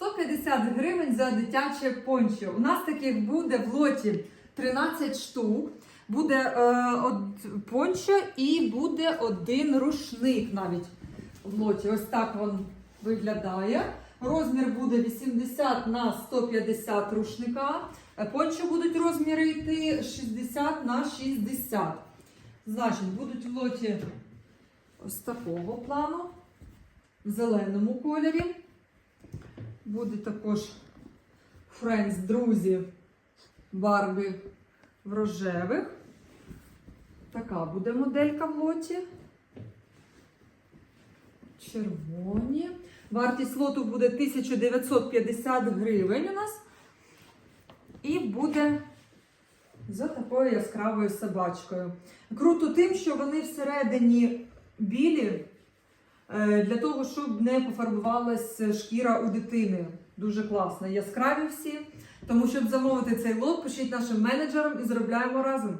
150 гривень за дитяче пончо. У нас таких буде в лоті 13 штук. Буде е, од, пончо і буде один рушник навіть в лоті. Ось так він виглядає. Розмір буде 80 на 150 рушника. Е, Пончо будуть розміри йти 60 на 60. Значить, будуть в лоті ось такого плану, в зеленому кольорі. Буде також Friends, друзі, Барбі в рожевих. Така буде моделька в лоті. Червоні. Вартість лоту буде 1950 гривень у нас. І буде за такою яскравою собачкою. Круто тим, що вони всередині білі, для того, щоб не пофарбувалася шкіра у дитини. Дуже класно. Яскраві всі. Тому, щоб замовити цей лот, пишіть нашим менеджерам і заробляємо разом.